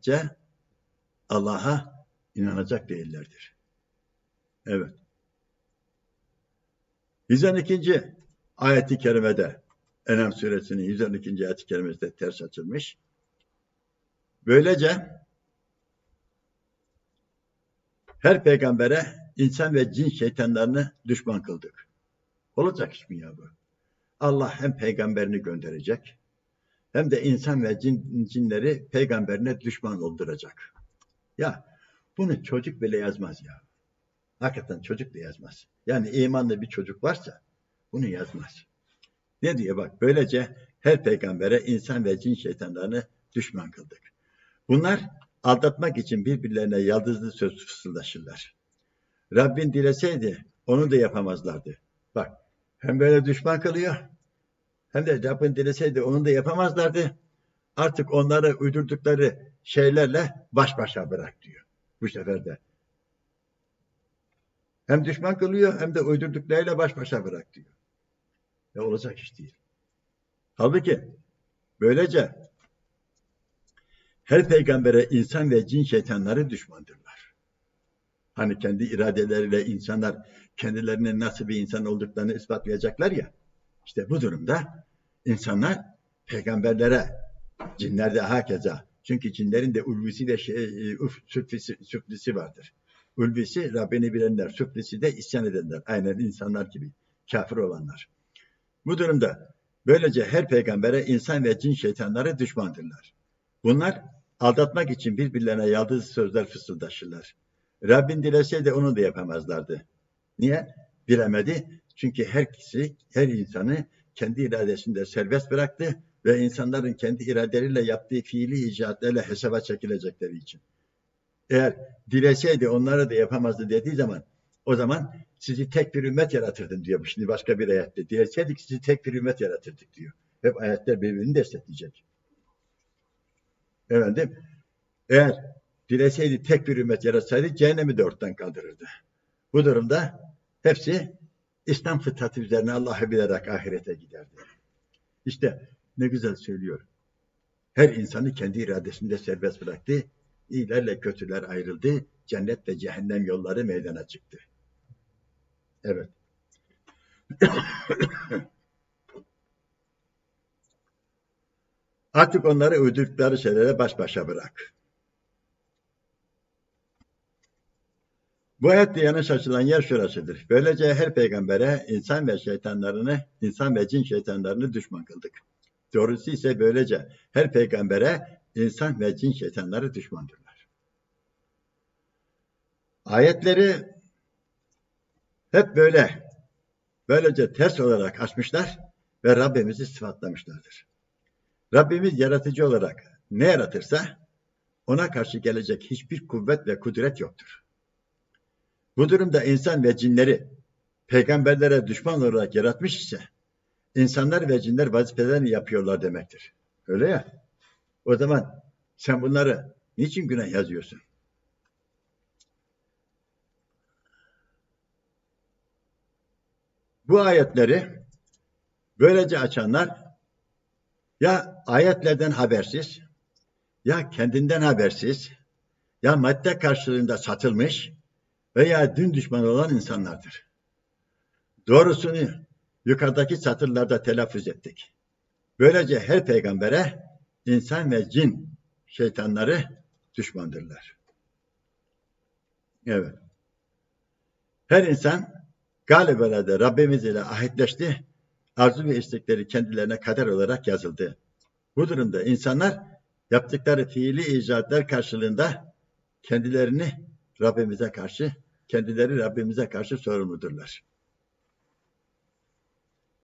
müddetçe Allah'a inanacak değillerdir. Evet. 112. ayeti kerimede Enam suresinin 112. ayet-i kerimesinde ters açılmış. Böylece her peygambere insan ve cin şeytanlarını düşman kıldık. Olacak iş mi ya bu? Allah hem peygamberini gönderecek hem de insan ve cin, cinleri peygamberine düşman olduracak. Ya bunu çocuk bile yazmaz ya. Hakikaten çocuk da yazmaz. Yani imanlı bir çocuk varsa bunu yazmaz. Ne diyor bak böylece her peygambere insan ve cin şeytanlarını düşman kıldık. Bunlar aldatmak için birbirlerine yaldızlı söz fısıldaşırlar. Rabbin dileseydi onu da yapamazlardı. Bak hem böyle düşman kılıyor hem de Rabbin dileseydi onu da yapamazlardı. Artık onları uydurdukları şeylerle baş başa bırak diyor. Bu sefer de. Hem düşman kılıyor hem de uydurduklarıyla baş başa bırak diyor. Ya olacak iş değil. Halbuki böylece her peygambere insan ve cin şeytanları düşmandırlar. Hani kendi iradeleriyle insanlar kendilerinin nasıl bir insan olduklarını ispatlayacaklar ya. İşte bu durumda insanlar peygamberlere, cinler de hakeza. Çünkü cinlerin de ulvisi de şey, uf, süflisi, süflisi vardır. Ulvisi Rabbini bilenler, süflisi de isyan edenler. Aynen insanlar gibi. Kafir olanlar. Bu durumda böylece her peygambere insan ve cin şeytanları düşmandırlar. Bunlar aldatmak için birbirlerine yaldız sözler fısıldaşırlar. Rabbin dileseydi onu da yapamazlardı. Niye? Bilemedi. Çünkü her kişi, her insanı kendi iradesinde serbest bıraktı ve insanların kendi iradeleriyle yaptığı fiili icraatlerle hesaba çekilecekleri için. Eğer dileseydi onları da yapamazdı dediği zaman o zaman sizi tek bir ümmet yaratırdım diyor. Şimdi başka bir ayette. Dileseydik sizi tek bir ümmet yaratırdık diyor. Hep ayetler birbirini destekleyecek. Efendim, eğer dileseydi tek bir ümmet yaratsaydı cehennemi de ortadan kaldırırdı. Bu durumda hepsi İslam fıtratı üzerine Allah'ı bilerek ahirete giderdi. İşte ne güzel söylüyor. Her insanı kendi iradesinde serbest bıraktı. İyilerle kötüler ayrıldı. Cennet ve cehennem yolları meydana çıktı. Evet. Artık onları uydurdukları şeylere baş başa bırak. Bu ayette yanlış açılan yer şurasıdır. Böylece her peygambere insan ve şeytanlarını, insan ve cin şeytanlarını düşman kıldık. Doğrusu ise böylece her peygambere insan ve cin şeytanları düşmandırlar. Ayetleri hep böyle, böylece ters olarak açmışlar ve Rabbimizi sıfatlamışlardır. Rabbimiz yaratıcı olarak ne yaratırsa ona karşı gelecek hiçbir kuvvet ve kudret yoktur. Bu durumda insan ve cinleri peygamberlere düşman olarak yaratmış ise insanlar ve cinler vazifelerini yapıyorlar demektir. Öyle ya. O zaman sen bunları niçin günah yazıyorsun? Bu ayetleri böylece açanlar ya ayetlerden habersiz, ya kendinden habersiz, ya madde karşılığında satılmış veya din düşmanı olan insanlardır. Doğrusunu yukarıdaki satırlarda telaffuz ettik. Böylece her peygambere insan ve cin şeytanları düşmandırlar. Evet. Her insan galibelerde Rabbimiz ile ahitleşti arzu ve istekleri kendilerine kader olarak yazıldı. Bu durumda insanlar yaptıkları fiili icatlar karşılığında kendilerini Rabbimize karşı, kendileri Rabbimize karşı sorumludurlar.